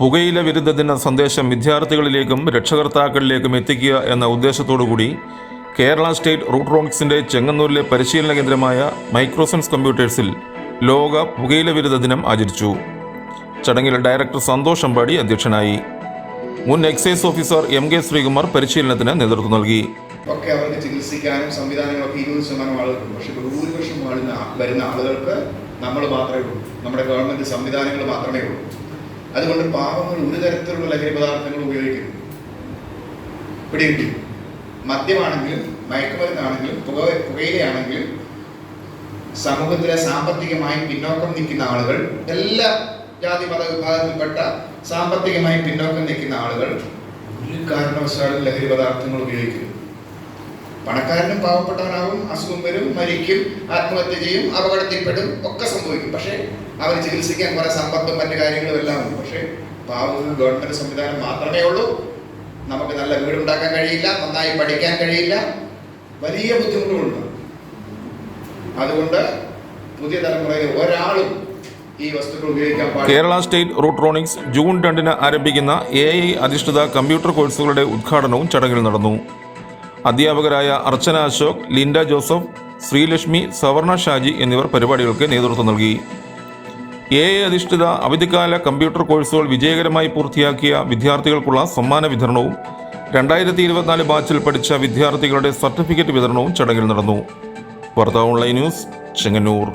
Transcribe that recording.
പുകയില വിരുദ്ധ ദിന സന്ദേശം വിദ്യാർത്ഥികളിലേക്കും രക്ഷകർത്താക്കളിലേക്കും എത്തിക്കുക എന്ന ഉദ്ദേശത്തോടുകൂടി കേരള സ്റ്റേറ്റ് റൂട്രോണിക്സിന്റെ ചെങ്ങന്നൂരിലെ പരിശീലന കേന്ദ്രമായ മൈക്രോസെൻസ് കമ്പ്യൂട്ടേഴ്സിൽ ലോക പുകയില വിരുദ്ധ ദിനം ആചരിച്ചു. ചടങ്ങിൽ ഡയറക്ടർ സന്തോഷ് അമ്പാടി അധ്യക്ഷനായി. മുൻ excise officer M K Sreekumar പരിശീലനത്തിന് നേതൃത്വം നൽകി. ഒക്കെ അവർക്ക് ചികിത്സിക്കാനും സംവിധാനങ്ങളൊക്കെ ഇരുപത് ശതമാനം ആളുകൾക്ക് പക്ഷെ ഭൂരിപക്ഷം വരുന്ന ആളുകൾക്ക് നമ്മൾ മാത്രമേ ഉള്ളൂ. നമ്മുടെ ഗവൺമെന്റ് സംവിധാനങ്ങൾ മാത്രമേ ഉള്ളൂ. അതുകൊണ്ട് പാവങ്ങൾ ഒരു തരത്തിലുള്ള ലഹരി പദാർത്ഥങ്ങൾ ഉപയോഗിക്കുന്നു പിടികിട്ടി. മദ്യമാണെങ്കിലും മയക്കുമരുന്നാണെങ്കിലും പുക പുകയിലയാണെങ്കിലും സമൂഹത്തിലെ സാമ്പത്തികമായി പിന്നോക്കം നിൽക്കുന്ന ആളുകൾ എല്ലാ ജാതി മത വിഭാഗത്തിൽപ്പെട്ട സാമ്പത്തികമായി പിന്നോക്കം നിൽക്കുന്ന ആളുകൾ ഒരു കാരണവശാലും ലഹരി പദാർത്ഥങ്ങൾ ഉപയോഗിക്കുന്നു പണക്കാരനും പാവപ്പെട്ടവനാകും അസുഖം വരും മരിക്കും ആത്മഹത്യ ചെയ്യും അപകടത്തിൽപ്പെടും ഒക്കെ സംഭവിക്കും. പക്ഷേ അവർ ചികിത്സിക്കാൻ കുറെ സമ്പത്തും മറ്റു കാര്യങ്ങളും എല്ലാം ഉണ്ട്. പക്ഷേ പാവങ്ങൾക്ക് ഗവൺമെന്റ് സംവിധാനം മാത്രമേ ഉള്ളൂ. നമുക്ക് നല്ല വീടുണ്ടാക്കാൻ കഴിയില്ല നന്നായി പഠിക്കാൻ കഴിയില്ല. വലിയ ബുദ്ധിമുട്ടുകളുണ്ട്. അതുകൊണ്ട് പുതിയ തലമുറയിൽ ഒരാളും കേരള സ്റ്റേറ്റ് റൂട്രോണിക്സ് ജൂൺ രണ്ടിന് ആരംഭിക്കുന്ന എ ഐ അധിഷ്ഠിത കമ്പ്യൂട്ടർ കോഴ്സുകളുടെ ഉദ്ഘാടനവും ചടങ്ങിൽ നടന്നു. അധ്യാപകരായ അർച്ചന അശോക് ലിൻഡ ജോസഫ് ശ്രീലക്ഷ്മി സവർണ ഷാജി എന്നിവർ പരിപാടികൾക്ക് നേതൃത്വം നൽകി. എ ഐ അധിഷ്ഠിത അവധിക്കാല കമ്പ്യൂട്ടർ കോഴ്സുകൾ വിജയകരമായി പൂർത്തിയാക്കിയ വിദ്യാർത്ഥികൾക്കുള്ള സമ്മാന വിതരണവും രണ്ടായിരത്തി ഇരുപത്തിനാല് ബാച്ചിൽ പഠിച്ച വിദ്യാർത്ഥികളുടെ സർട്ടിഫിക്കറ്റ് വിതരണവും ചടങ്ങിൽ നടന്നു. വാർത്താ ഓൺലൈൻ ന്യൂസ് ചെങ്ങന്നൂർ.